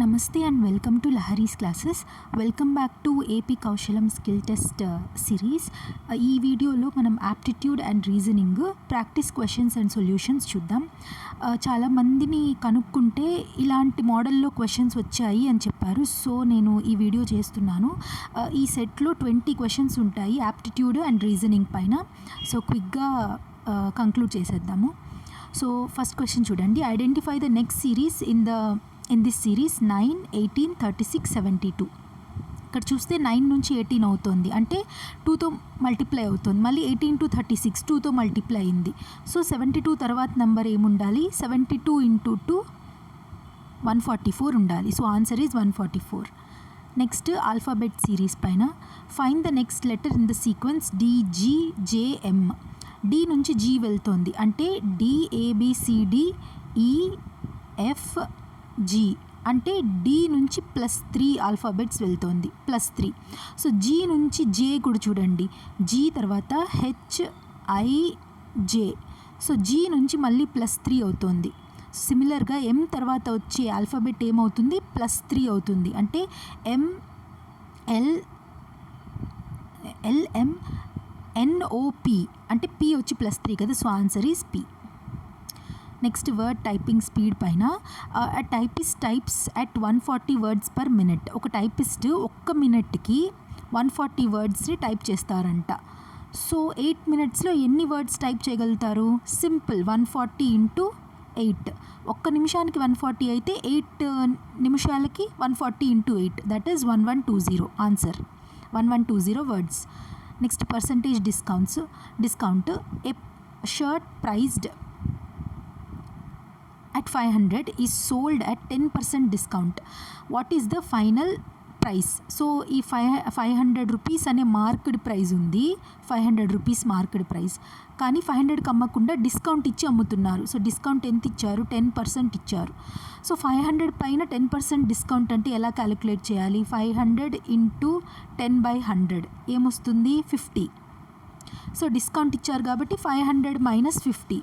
నమస్తే and welcome to Lahari's classes. Welcome back to AP Kaushalam skill test uh, series. Uh, ఈ వీడియోలో మనం aptitude and reasoning practice questions and solutions చూద్దాం. చాలామందిని చాలా మందిని కనుక్కుంటే ఇలాంటి మోడల్లో క్వశ్చన్స్ వచ్చాయి అని చెప్పారు. సో నేను ఈ వీడియో చేస్తున్నాను. ఈ సెట్లో ట్వంటీ క్వశ్చన్స్ ఉంటాయి యాప్టిట్యూడ్ అండ్ రీజనింగ్ పైన. సో క్విక్గా కంక్లూడ్ చేసేద్దాము. సో ఫస్ట్ క్వశ్చన్ చూడండి. Identify the next series in the in this series nine eighteen thirty six seventy two ఇక్కడ చూస్తే నైన్ నుంచి ఎయిటీన్ అవుతుంది. అంటే టూతో మల్టిప్లై అవుతుంది. మళ్ళీ ఎయిటీన్ టు థర్టీ సిక్స్ టూతో మల్టిప్లై అయింది. సో సెవెంటీ టూ తర్వాత నెంబర్ ఏముండాలి? Seventy two into two one forty four ఉండాలి so answer is one forty four next alphabet series పైన fine the next letter in the sequence డిజిజేఎం D నుంచి G వెళ్తోంది. అంటే డిఏబిసిడిఈఎఫ్ G అంటే D నుంచి plus three alphabets వెళ్తోంది. Plus three so G నుంచి జే కూడా చూడండి. జీ తర్వాత H I J so G నుంచి మళ్ళీ ప్లస్ త్రీ అవుతుంది. సిమిలర్గా ఎం తర్వాత వచ్చే ఆల్ఫాబెట్ ఏమవుతుంది? ప్లస్ త్రీ అవుతుంది. అంటే M L LM N O P అంటే పి వచ్చి ప్లస్ త్రీ కదా. So answer is P next word typing speed పైన typist types at one forty words per minute ఒక టైపిస్ట్ ఒక్క మినిట్కి వన్ ఫార్టీ వర్డ్స్ని టైప్ చేస్తారంట. సో ఎయిట్ మినిట్స్లో ఎన్ని వర్డ్స్ టైప్ చేయగలుగుతారు? Simple one forty into eight ఒక్క నిమిషానికి వన్ ఫార్టీ అయితే ఎయిట్ నిమిషాలకి one forty into eight that is one one two zero answer one one two zero words next percentage discounts discount a shirt priced at 500 is sold at 10% discount. What is the final price so ఈ five five hundred rupees అనే marked price ఉంది. Five hundred rupees marked price కానీ five హండ్రెడ్కి అమ్మకుండా discount ఇచ్చి అమ్ముతున్నారు. So discount ఎంత ఇచ్చారు? టెన్ పర్సెంట్ ఇచ్చారు. సో ఫైవ్ హండ్రెడ్ పైన టెన్ పర్సెంట్ డిస్కౌంట్ అంటే ఎలా క్యాలిక్యులేట్ చేయాలి? Five hundred into ten by hundred ఏమొస్తుంది? ఫిఫ్టీ సో డిస్కౌంట్ ఇచ్చారు కాబట్టి five hundred minus fifty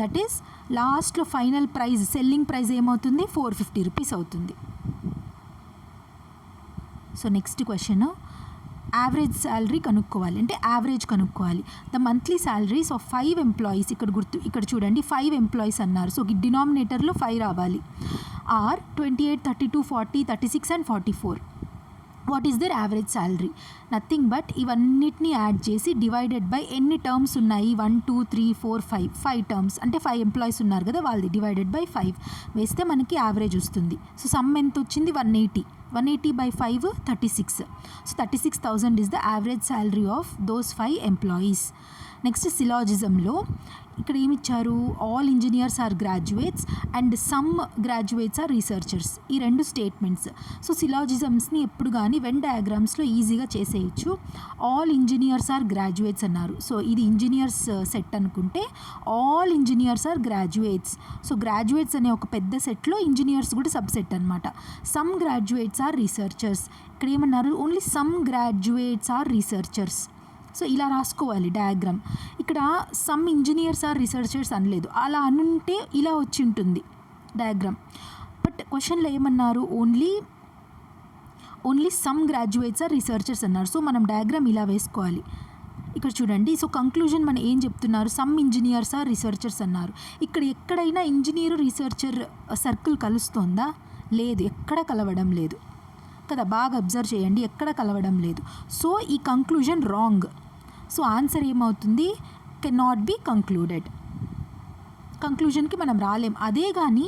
that is లాస్ట్లో ఫైనల్ ప్రైజ్ సెల్లింగ్ ప్రైస్ ఏమవుతుంది? ఫోర్ ఫిఫ్టీ రూపీస్ అవుతుంది. So next question average salary కనుక్కోవాలి. అంటే యావరేజ్ కనుక్కోవాలి. The monthly salaries of five employees ఇక్కడ గుర్తు ఇక్కడ చూడండి ఫైవ్ ఎంప్లాయీస్ అన్నారు. సో డినామినేటర్లో ఫైవ్ రావాలి. Are twenty eight thirty two forty thirty six and forty four what is the average salary nothing but ఇవన్నిటిని యాడ్ చేసి డివైడెడ్ బై ఎన్ని టర్మ్స్ ఉన్నాయి? One two three four five five terms అంటే five employees ఉన్నారు కదా వాళ్ళది. Divided by five వేస్తే మనకి యావరేజ్ వస్తుంది. సో సమ్ ఎంత వచ్చింది? One eighty one eighty by five thirty six so thirty six thousand is the average salary of those five employees next సిలాజిజంలో ఇక్కడ ఏమిచ్చారు? All engineers are graduates and some graduates are researchers ఈ రెండు statements so సిలాజిజమ్స్ని ఎప్పుడు కానీ when డయాగ్రామ్స్లో ఈజీగా చేసేయచ్చు. All engineers are graduates అన్నారు. So ఇది ఇంజనీర్స్ సెట్ uh, అనుకుంటే all engineers are graduates so graduates అనే ఒక పెద్ద సెట్లో ఇంజనీర్స్ కూడా సబ్సెట్ అనమాట సమ్ గ్రాడ్యుయేట్స్ ఆర్ రీసెర్చర్స్ ఇక్కడ ఏమన్నారు? Only some graduates are researchers so ఇలా రాసుకోవాలి డయాగ్రామ్ ఇక్కడ సమ్ ఇంజనీర్స్ ఆర్ రీసెర్చర్స్ అనలేదు. అలా అనుంటే ఇలా వచ్చి ఉంటుంది డయాగ్రామ్ బట్ క్వశ్చన్లో ఏమన్నారు? Only only some graduates are researchers అన్నారు. సో మనం డయాగ్రామ్ ఇలా వేసుకోవాలి. ఇక్కడ చూడండి. సో కంక్లూజన్ మనం ఏం చెప్తున్నారు? సమ్ ఇంజనీర్స్ ఆర్ రీసెర్చర్స్ అన్నారు. ఇక్కడ ఎక్కడైనా ఇంజనీర్ రీసెర్చర్ సర్కిల్ కలుస్తోందా? లేదు. ఎక్కడ కలవడం లేదు. కదా బాగా అబ్జర్వ్ చేయండి. ఎక్కడ కలవడం లేదు. సో ఈ కంక్లూజన్ రాంగ్ సో ఆన్సర్ ఏమవుతుంది? కెన్ నాట్ బీ కంక్లూడెడ్ కంక్లూజన్కి మనం రాలేం. అదే కానీ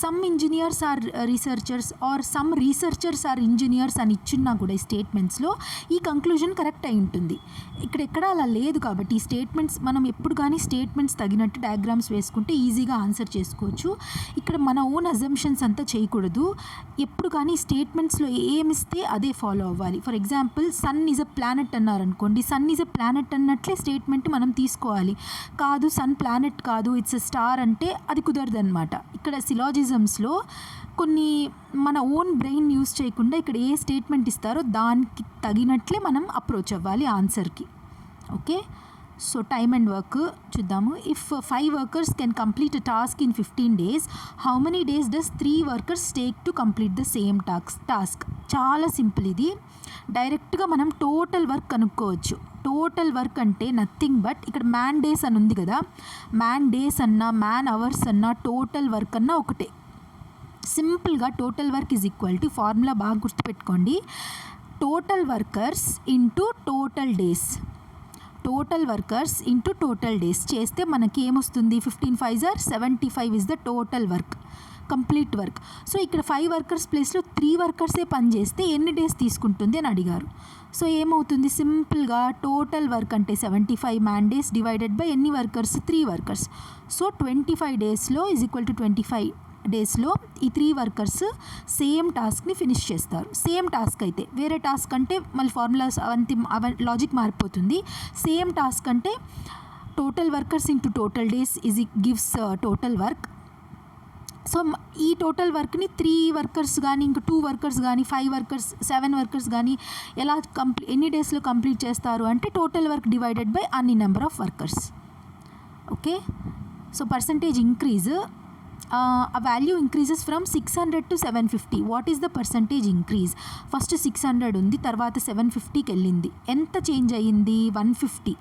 some engineers are researchers are some researchers are engineers అని ఇచ్చున్నా కూడా ఈ స్టేట్మెంట్స్లో ఈ కంక్లూజన్ కరెక్ట్ అయి ఉంటుంది. ఇక్కడ ఎక్కడ అలా లేదు కాబట్టి ఈ స్టేట్మెంట్స్ మనం ఎప్పుడు కానీ స్టేట్మెంట్స్ తగినట్టు డయాగ్రామ్స్ వేసుకుంటే ఈజీగా ఆన్సర్ చేసుకోవచ్చు. ఇక్కడ మన ఓన్ అజంప్షన్స్ అంతా చేయకూడదు. ఎప్పుడు కానీ స్టేట్మెంట్స్లో ఏమిస్తే అదే ఫాలో అవ్వాలి. For example sun is a planet అన్నారనుకోండి సన్ ఈజ్ అ ప్లానెట్ అన్నట్లే స్టేట్మెంట్ మనం తీసుకోవాలి. కాదు సన్ ప్లానెట్ కాదు ఇట్స్ అ స్టార్ అంటే అది కుదరదనమాట ఇక్కడ సిలాజిజమ్స్లో కొన్ని మన ఓన్ బ్రెయిన్ యూస్ చేయకుండా ఇక్కడ ఏ స్టేట్మెంట్ ఇస్తారో దానికి తగినట్లే మనం అప్రోచ్ అవ్వాలి ఆన్సర్కి. Okay? So time and work చూద్దాము. If five workers can complete a task in fifteen days how many days does three workers take to complete the same tax task చాలా simple ఇది. డైరెక్ట్గా మనం total work కనుక్కోవచ్చు. Total work అంటే nothing but ఇక్కడ man days అని ఉంది కదా. మ్యాన్ డేస్ అన్నా మ్యాన్ అవర్స్ అన్నా టోటల్ వర్క్ అన్నా ఒకటే. సింపుల్గా total work is equal to formula బాగా గుర్తుపెట్టుకోండి. Total workers into total days total workers into total days చేస్తే మనకి ఏమొస్తుంది? Fifteen five jar seventy five is the total work complete work so ఇక్కడ ఫైవ్ వర్కర్స్ ప్లేస్లో త్రీ వర్కర్సే పనిచేస్తే ఎన్ని డేస్ తీసుకుంటుంది అని అడిగారు. సో ఏమవుతుంది? సింపుల్గా టోటల్ వర్క్ అంటే seventy five man days divided by ఎన్ని workers three workers so twenty five డేస్లో is equal to twenty five డేస్లో ఈ త్రీ వర్కర్స్ సేమ్ టాస్క్ని ఫినిష్ చేస్తారు. సేమ్ టాస్క్ అయితే వేరే టాస్క్ అంటే మళ్ళీ ఫార్ములాస్ అవంతి అవ లాజిక్ మారిపోతుంది. సేమ్ టాస్క్ అంటే total workers into total days is gives total work. So ఈ టోటల్ వర్క్ని త్రీ వర్కర్స్ కానీ ఇంకా టూ వర్కర్స్ కానీ ఫైవ్ వర్కర్స్ సెవెన్ వర్కర్స్ కానీ ఎలా కంప్లీ ఎన్ని డేస్లో కంప్లీట్ చేస్తారు అంటే టోటల్ వర్క్ డివైడెడ్ బై అన్ని number of workers. Okay? So percentage increase ఆ value increases from six hundred to seven fifty what is the percentage increase first six hundred ఉంది తర్వాత సెవెన్ ఫిఫ్టీకి వెళ్ళింది. ఎంత చేంజ్ అయ్యింది? One fifty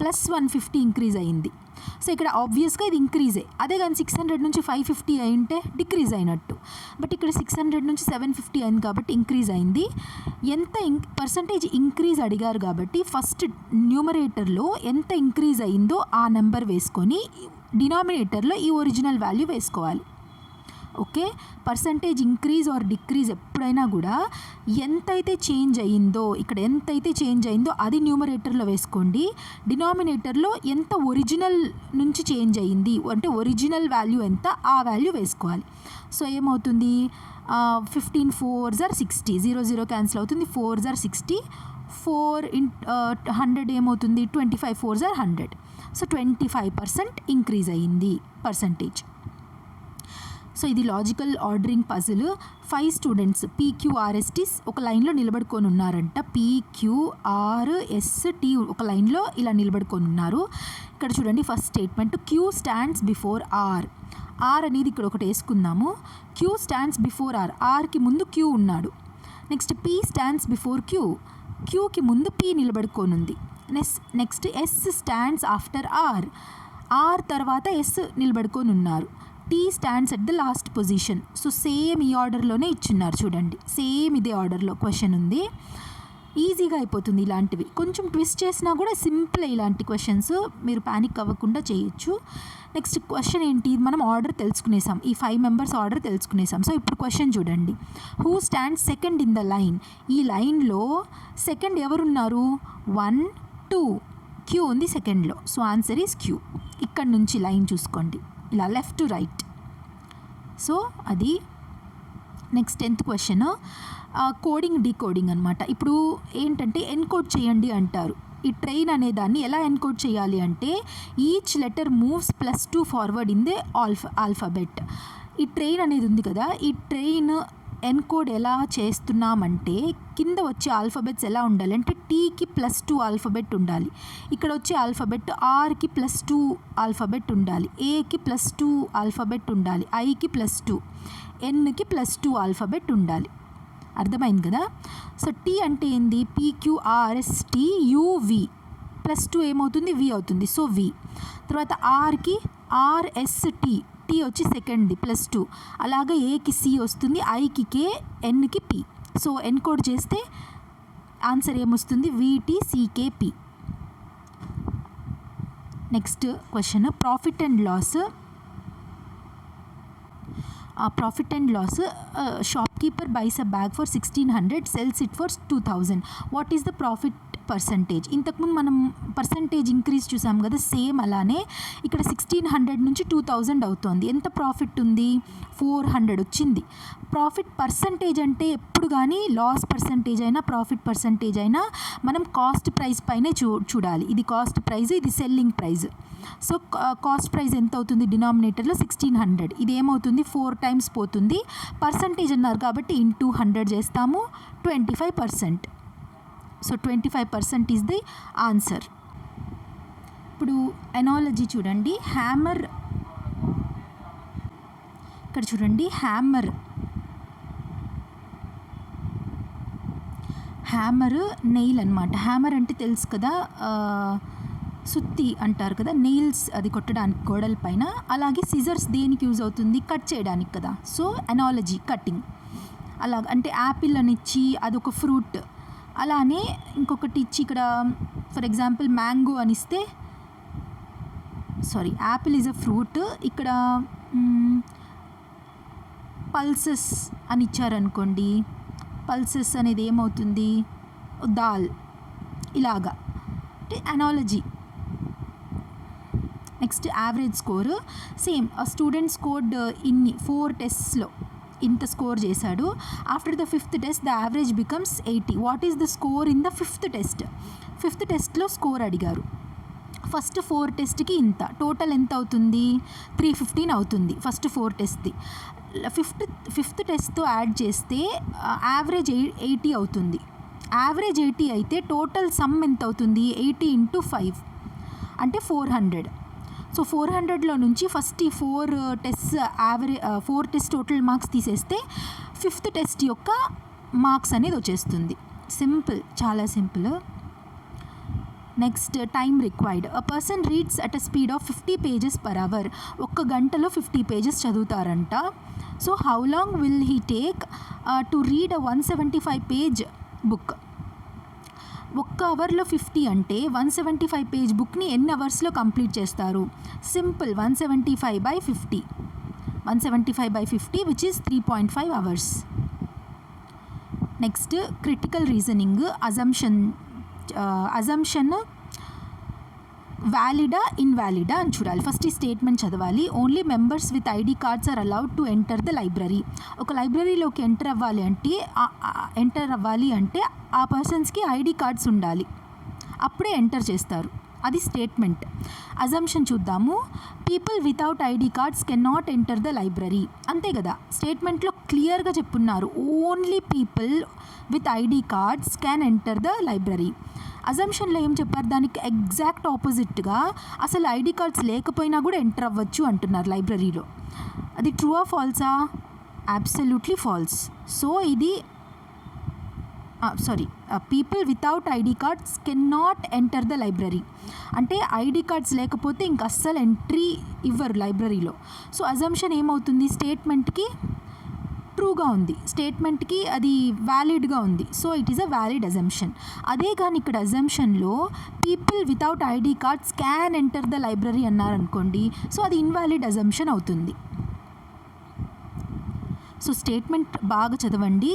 plus one fifty increase అయ్యింది. So ఇక్కడ ఆబ్వియస్గా ఇది ఇంక్రీజే అదే కానీ సిక్స్ హండ్రెడ్ నుంచి ఫైవ్ ఫిఫ్టీ అయింటే డిక్రీజ్ అయినట్టు. బట్ ఇక్కడ సిక్స్ హండ్రెడ్ నుంచి సెవెన్ ఫిఫ్టీ అయింది కాబట్టి ఇంక్రీజ్ అయింది. ఎంత ఇం పర్సంటేజ్ ఇంక్రీజ్ అడిగారు కాబట్టి ఫస్ట్ న్యూమరేటర్లో ఎంత ఇంక్రీజ్ అయిందో ఆ నెంబర్ వేసుకొని డినామినేటర్లో ఈ ఒరిజినల్ వాల్యూ వేసుకోవాలి. Okay? Percentage increase or decrease ఎప్పుడైనా కూడా ఎంతైతే చేంజ్ అయ్యిందో ఇక్కడ ఎంతైతే చేంజ్ అయిందో అది న్యూమరేటర్లో వేసుకోండి. డినామినేటర్లో ఎంత ఒరిజినల్ నుంచి చేంజ్ అయ్యింది అంటే ఒరిజినల్ వాల్యూ ఎంత ఆ వాల్యూ వేసుకోవాలి. సో ఏమవుతుంది? Fifteen four or sixty zero zero cancel అవుతుంది four or sixty four in hundred ఏమవుతుంది? Twenty five four or hundred. So twenty five percent increase అయ్యింది పర్సంటేజ్ సో ఇది logical ordering puzzle five students P Q R S Ts ఒక లైన్లో నిలబడుకొని ఉన్నారంట PQRST ఒక లైన్లో ఇలా నిలబడుకొని ఉన్నారు ఇక్కడ చూడండి first statement Q stands before R R అనేది ఇక్కడ ఒకటి వేసుకుందాము. క్యూ స్టాండ్స్ బిఫోర్ ఆర్ ఆర్కి ముందు క్యూ ఉన్నాడు. Next P stands before Q క్యూకి ముందు పీ నిలబడుకొని Nes next S stands after R R తర్వాత ఎస్ నిలబడుకొని ఉన్నారు T stands at the last position so same ఈ ఆర్డర్లోనే ఇచ్చున్నారు చూడండి. సేమ్ ఇదే ఆర్డర్లో క్వశ్చన్ ఉంది. ఈజీగా అయిపోతుంది ఇలాంటివి. కొంచెం ట్విస్ట్ చేసినా కూడా సింపుల్ ఇలాంటి క్వశ్చన్స్ మీరు ప్యానిక్ అవ్వకుండా చేయొచ్చు. నెక్స్ట్ క్వశ్చన్ ఏంటి? మనం ఆర్డర్ తెలుసుకునేసాం. ఈ ఫైవ్ మెంబర్స్ ఆర్డర్ తెలుసుకునేసాం. సో ఇప్పుడు క్వశ్చన్ చూడండి. Who stand second in the line ఈ లైన్లో సెకండ్ ఎవరున్నారు? One two. క్యూ ఉంది సెకండ్లో. So answer is Q. ఇక్కడ నుంచి లైన్ చూసుకోండి. ఇలా లెఫ్ట్ టు రైట్. సో అది next tenth question. Coding decoding అనమాట ఇప్పుడు ఏంటంటే ఎన్కోడ్ చేయండి అంటారు. ఈ ట్రైన్ అనే దాన్ని ఎలా ఎన్కోడ్ చేయాలి అంటే each letter moves plus two forward in the alpha alphabet. ఈ ట్రైన్ అనేది ఉంది కదా ఈ ట్రైన్ ఎన్కోడ్ ఎలా చేస్తున్నామంటే కింద వచ్చే ఆల్ఫాబెట్స్ ఎలా ఉండాలి అంటే టీకి ప్లస్ టూ ఆల్ఫాబెట్ ఉండాలి. ఇక్కడ వచ్చే ఆల్ఫాబెట్ ఆర్కి ప్లస్ టూ ఆల్ఫాబెట్ ఉండాలి. ఏకి ప్లస్ టూ ఆల్ఫాబెట్ ఉండాలి. ఐకి ప్లస్ టూ ఎన్కి ప్లస్ టూ ఆల్ఫాబెట్ ఉండాలి. అర్థమైంది కదా? సో టీ అంటే ఏంది? P Q R S T U V plus two ఏమవుతుంది? వి అవుతుంది. సో వి తర్వాత ఆర్కి ఆర్ఎస్టి టీ వచ్చి సెకండ్ది ప్లస్ టూ. అలాగే ఏకి సి వస్తుంది ఐకి కే ఎన్కి పి. సో ఎన్కోడ్ చేస్తే ఆన్సర్ ఏమొస్తుంది? V T C K P next question profit and loss. Profit and loss shop keeper buys a bag for sixteen hundred sells it for two thousand. What is the profit percentage ఇంతకుముందు మనం percentage increase చూసాం కదా same అలానే ఇక్కడ sixteen hundred నుంచి two thousand అవుతోంది. ఎంత profit ఉంది? ఫోర్ హండ్రెడ్ వచ్చింది. ప్రాఫిట్ పర్సంటేజ్ అంటే ఎప్పుడు కానీ లాస్ పర్సంటేజ్ అయినా ప్రాఫిట్ పర్సంటేజ్ అయినా మనం కాస్ట్ ప్రైస్ పైనే చూ చూడాలి. ఇది కాస్ట్ ప్రైస్ ఇది selling price so cost price ఎంత అవుతుంది? డినామినేటర్లో సిక్స్టీన్ హండ్రెడ్ ఇది ఏమవుతుంది? ఫోర్ టైమ్స్ పోతుంది. పర్సంటేజ్ అన్నారు కాబట్టి ఇంటూ హండ్రెడ్ చేస్తాము. Twenty five percent so twenty five percent is the answer ఇప్పుడు ఎనాలజీ చూడండి. హ్యామర్ ఇక్కడ చూడండి. హ్యామర్ హ్యామర్ నెయిల్ అనమాట హ్యామర్ అంటే తెలుసు కదా సుత్తి అంటారు కదా నెయిల్స్ అది కొట్టడానికి గోడల పైన. అలాగే సిజర్స్ దేనికి యూజ్ అవుతుంది? కట్ చేయడానికి కదా. సో ఎనాలజీ కటింగ్ అలా అంటే యాపిల్ అని ఇచ్చి అదొక ఫ్రూట్ అలానే ఇంకొకటి ఇచ్చి ఇక్కడ ఫర్ ఎగ్జాంపుల్ మ్యాంగో అని ఇస్తే sorry apple is a fruit. ఇక్కడ పల్సెస్ అని ఇచ్చారనుకోండి పల్సెస్ అనేది ఏమవుతుంది? దాల్ ఇలాగా. అంటే analogy next average score same student scored ఇన్ని ఫోర్ టెస్ట్స్లో ఇంత స్కోర్ చేశాడు. After the fifth test the average becomes eighty what is the score in the fifth test fifth టెస్ట్లో స్కోర్ అడిగారు. ఫస్ట్ ఫోర్ టెస్ట్కి ఇంత. టోటల్ ఎంత అవుతుంది? త్రీ ఫిఫ్టీన్ అవుతుంది. ఫస్ట్ ఫోర్ టెస్ట్ది ఫిఫ్త్ ఫిఫ్త్ టెస్ట్తో యాడ్ చేస్తే uh, యావరేజ్ ఎయిటీ అవుతుంది. యావరేజ్ ఎయిటీ అయితే టోటల్ సమ్ ఎంత అవుతుంది? ఎయిటీ ఇంటూ ఫైవ్ అంటే ఫోర్ హండ్రెడ్ సో ఫోర్ హండ్రెడ్లో నుంచి ఫస్ట్ ఈ four test average four test total marks తీసేస్తే ఫిఫ్త్ టెస్ట్ యొక్క మార్క్స్ అనేది వచ్చేస్తుంది. సింపుల్ చాలా simple next time required a person reads at a speed of fifty pages per hour ఒక్క గంటలో fifty pages చదువుతారంట. So how long will he take to read a one seventy five page book ఒక్క అవర్లో fifty అంటే one seventy five page బుక్ని ఎన్ని అవర్స్లో complete చేస్తారు? Simple one seventy five by fifty. One seventy five by fifty which is three point five hours next critical reasoning assumption assumption వ్యాలిడా ఇన్వాలిడా అని చూడాలి. ఫస్ట్ ఈ స్టేట్మెంట్ చదవాలి. Only members with ID cards are allowed to enter the library ఒక లైబ్రరీలోకి enter అవ్వాలి అంటే enter అవ్వాలి అంటే ఆ పర్సన్స్కి ఐడి కార్డ్స్ ఉండాలి. అప్పుడే ఎంటర్ చేస్తారు. అది స్టేట్మెంట్ అజంప్షన్ చూద్దాము. People without ID cards can not enter the library అంతే కదా. స్టేట్మెంట్లో క్లియర్గా చెప్పున్నారు. Only people with ID cards can enter the library అజంషన్లో ఏం చెప్పారు? దానికి ఎగ్జాక్ట్ ఆపోజిట్గా అసలు ఐడి కార్డ్స్ లేకపోయినా కూడా ఎంటర్ అవ్వచ్చు అంటున్నారు లైబ్రరీలో. అది ట్రూ ఆ ఫాల్సా అబ్సల్యూట్లీ ఫాల్స్ సో ఇది sorry people without ID cards can not enter the library అంటే ఐడి కార్డ్స్ లేకపోతే ఇంక అస్సలు ఎంట్రీ ఇవ్వరు లైబ్రరీలో. సో అజంప్షన్ ఏమవుతుంది? స్టేట్మెంట్కి ట్రూగా ఉంది. స్టేట్మెంట్కి అది వ్యాలిడ్గా ఉంది. So it is a valid assumption అదే కానీ ఇక్కడ అజంప్షన్లో people without ID cards can enter the library అన్నారనుకోండి సో అది ఇన్వాలిడ్ అజంప్షన్ అవుతుంది. సో స్టేట్మెంట్ బాగా చదవండి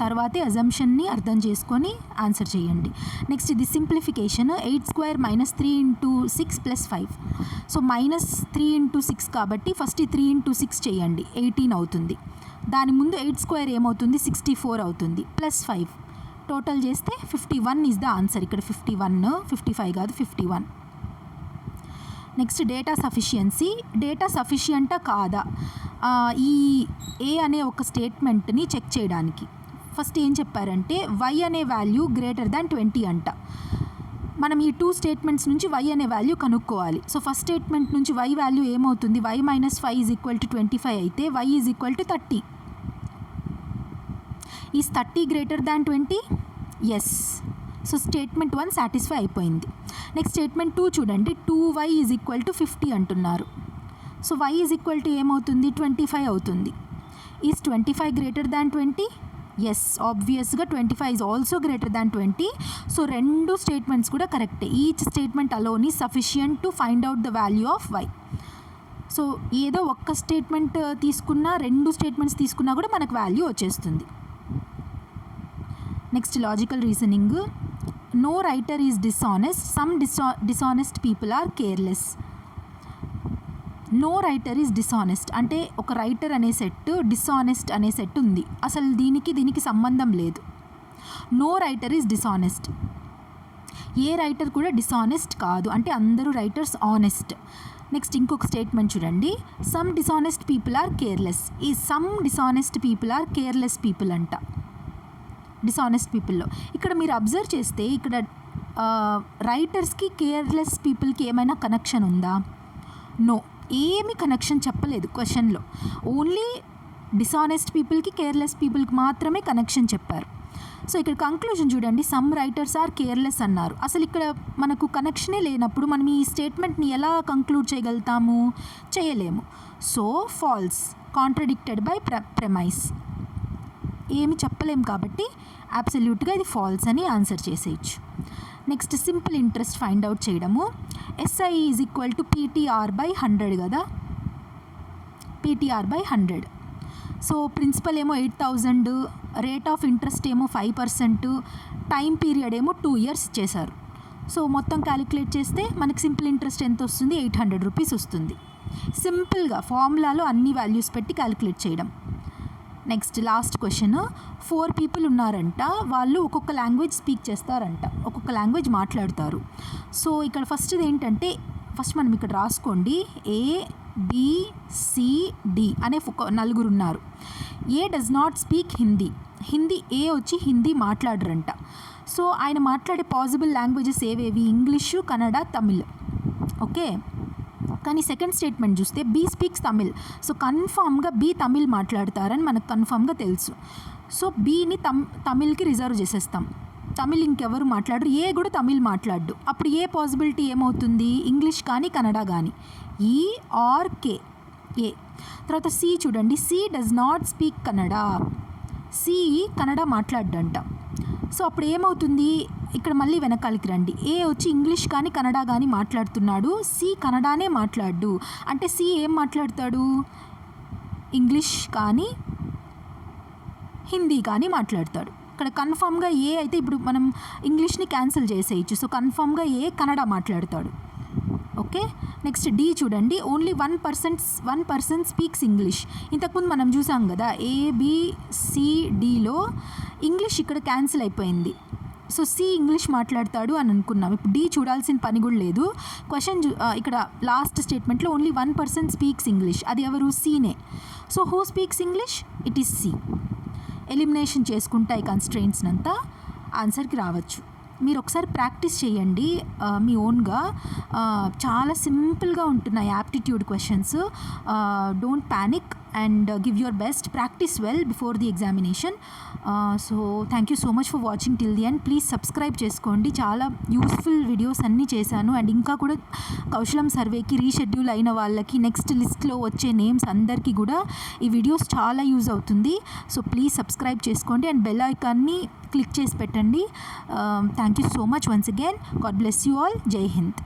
తర్వాతే అజంప్షన్ని అర్థం చేసుకొని ఆన్సర్ చేయండి. నెక్స్ట్ ఇది simplification eight square minus three into six plus five so minus three into six కాబట్టి ఫస్ట్ ఈ త్రీ ఇంటూ సిక్స్ చేయండి. ఎయిటీన్ అవుతుంది. దాని ముందు ఎయిట్ స్క్వేర్ ఏమవుతుంది? సిక్స్టీ ఫోర్ అవుతుంది. Plus five. టోటల్ చేస్తే fifty one is the answer. ఇక్కడ ఫిఫ్టీ వన్ ఫిఫ్టీ ఫైవ్ కాదు fifty one. Next data sufficiency. Data సఫిషియంటా కాదా? ఈ ఏ అనే ఒక స్టేట్మెంట్ని చెక్ చేయడానికి. ఫస్ట్ ఏం చెప్పారంటే వై అనే వాల్యూ గ్రేటర్ దాన్ ట్వంటీ అంట. మనం ఈ టూ స్టేట్మెంట్స్ నుంచి వై అనే వాల్యూ కనుక్కోవాలి. సో ఫస్ట్ స్టేట్మెంట్ నుంచి వై వాల్యూ ఏమవుతుంది? Y minus five is equal to twenty five అయితే Y is equal to thirty. Is thirty greater than twenty? Yes so statement one satisfy అయిపోయింది. Next statement two చూడండి. Two Y is equal to fifty అంటున్నారు. So Y is equal to ఏమవుతుంది? Twenty five అవుతుంది. Is twenty five greater than twenty yes ఆబ్వియస్గా twenty five is also greater than twenty so రెండు statements కూడా కరెక్టే each statement alone sufficient to find out the value of Y so ఏదో ఒక్క statement uh, తీసుకున్నా రెండు statements తీసుకున్నా కూడా మనకు వాల్యూ వచ్చేస్తుంది. Next logical reasoning no writer is dishonest some dis dishonest people are careless no writer is dishonest అంటే ఒక రైటర్ అనే సెట్ డిసానెస్ట్ అనే సెట్ ఉంది. అసలు దీనికి దీనికి సంబంధం లేదు. No writer is dishonest A writer కూడా డిసానెస్ట్ కాదు. అంటే అందరూ రైటర్స్ ఆనెస్ట్ నెక్స్ట్ ఇంకొక స్టేట్మెంట్ చూడండి. Some dishonest people are careless ఈ some dishonest people are careless people అంట. డిసానెస్ట్ పీపుల్లో ఇక్కడ మీరు అబ్జర్వ్ చేస్తే ఇక్కడ రైటర్స్కి కేర్లెస్ పీపుల్కి ఏమైనా కనెక్షన్ ఉందా? నో ఏమి కనెక్షన్ చెప్పలేదు క్వశ్చన్లో ఓన్లీ డిసానెస్ట్ పీపుల్కి కేర్లెస్ పీపుల్కి మాత్రమే కనెక్షన్ చెప్పారు. సో ఇక్కడ కంక్లూజన్ చూడండి. సమ్ రైటర్స్ ఆర్ కేర్లెస్ అన్నారు. అసలు ఇక్కడ మనకు కనెక్షనే లేనప్పుడు మనం ఈ స్టేట్మెంట్ని ఎలా కంక్లూడ్ చేయగలుగుతాము? చేయలేము. సో ఫాల్స్ కాంట్రడిక్టెడ్ బై ప్ర ప్రెమైస్ ఏమి చెప్పలేం కాబట్టి అబ్సల్యూట్గా ఇది ఫాల్స్ అని ఆన్సర్ చేసేయచ్చు. Next simple interest find out చేయడము. S I is equal to P T R by hundred కదా? P T R by hundred so principal ఏమో eight thousand rate of interest ఏమో ఫైవ్ పర్సెంట్ టైం పీరియడ్ ఏమో two years చేశారు. So మొత్తం calculate చేస్తే మనకి simple interest ఎంత వస్తుంది? ఎయిట్ హండ్రెడ్ రూపీస్ వస్తుంది. సింపుల్గా ఫార్ములాలో అన్ని వాల్యూస్ పెట్టి క్యాలిక్యులేట్ చేయడం. Next last question four people ఉన్నారంట. వాళ్ళు ఒక్కొక్క లాంగ్వేజ్ స్పీక్ చేస్తారంట. ఒక్కొక్క లాంగ్వేజ్ మాట్లాడతారు. సో ఇక్కడ ఫస్ట్ది ఏంటంటే ఫస్ట్ మనం ఇక్కడ రాసుకోండి. ఏ బిసిడి అనే నలుగురు ఉన్నారు A does not speak Hindi Hindi A వచ్చి హిందీ మాట్లాడరంట. సో ఆయన మాట్లాడే పాసిబుల్ లాంగ్వేజెస్ ఏవేవి? ఇంగ్లీషు కన్నడ తమిళ్ ఓకే కానీ సెకండ్ స్టేట్మెంట్ చూస్తే బీ స్పీక్స్ తమిళ్ సో కన్ఫామ్గా బీ తమిళ్ మాట్లాడతారని మనకు కన్ఫామ్గా తెలుసు. సో బీని తమ్ తమిళ్కి రిజర్వ్ చేసేస్తాం. తమిళ్ ఇంకెవరు మాట్లాడరు. ఏ కూడా తమిళ్ మాట్లాడు అప్పుడు ఏ పాసిబిలిటీ ఏమవుతుంది? ఇంగ్లీష్ కానీ కన్నడ కానీ. ఈ ఆర్ కే ఏ తర్వాత సి చూడండి. C does not speak Kannada CE Kannada మాట్లాడ్డంట. సో అప్పుడు ఏమవుతుంది? ఇక్కడ మళ్ళీ వెనకాలకి రండి. ఏ వచ్చి ఇంగ్లీష్ కానీ కన్నడ కానీ మాట్లాడుతున్నాడు సి కన్నడానే మాట్లాడు. అంటే సి ఏం మాట్లాడతాడు? ఇంగ్లీష్ కానీ హిందీ కానీ మాట్లాడతాడు. ఇక్కడ కన్ఫామ్గా ఏ అయితే ఇప్పుడు మనం ఇంగ్లీష్ని క్యాన్సిల్ చేసేయచ్చు. సో కన్ఫామ్గా ఏ కన్నడ మాట్లాడతాడు? ఓకే? నెక్స్ట్ డి చూడండి. Only one percent one person speaks English ఇంతకుముందు మనం చూసాం కదా ఏబిసిడిలో ఇంగ్లీష్ ఇక్కడ క్యాన్సిల్ అయిపోయింది. సో సి ఇంగ్లీష్ మాట్లాడతాడు అని అనుకున్నాం. ఇప్పుడు డి చూడాల్సిన పని కూడా లేదు. క్వశ్చన్ ఇక్కడ last స్టేట్మెంట్లో only one person speaks English అది ఎవరు? సీనే so who speaks English it is C elimination చేసుకుంటా ఈ కన్స్ట్రెయింట్స్ అంతా ఆన్సర్కి రావచ్చు. మీరు ఒకసారి ప్రాక్టీస్ చేయండి మీ ఓన్గా. చాలా సింపుల్గా ఉంటున్నాయి aptitude questions. Don't panic and give your best practice well before the examination so thank you so much for watching till the end please subscribe చేసుకోండి. చాలా యూస్ఫుల్ వీడియోస్ అన్నీ చేశాను. అండ్ ఇంకా కూడా కౌశలం సర్వేకి రీషెడ్యూల్ అయిన వాళ్ళకి నెక్స్ట్ లిస్ట్లో వచ్చే నేమ్స్ అందరికీ కూడా ఈ వీడియోస్ చాలా యూజ్ అవుతుంది. సో ప్లీజ్ సబ్స్క్రైబ్ చేసుకోండి. అండ్ బెల్ ఐకాన్ని క్లిక్ చేసి పెట్టండి. Thank you so much once again God bless you all Jai Hind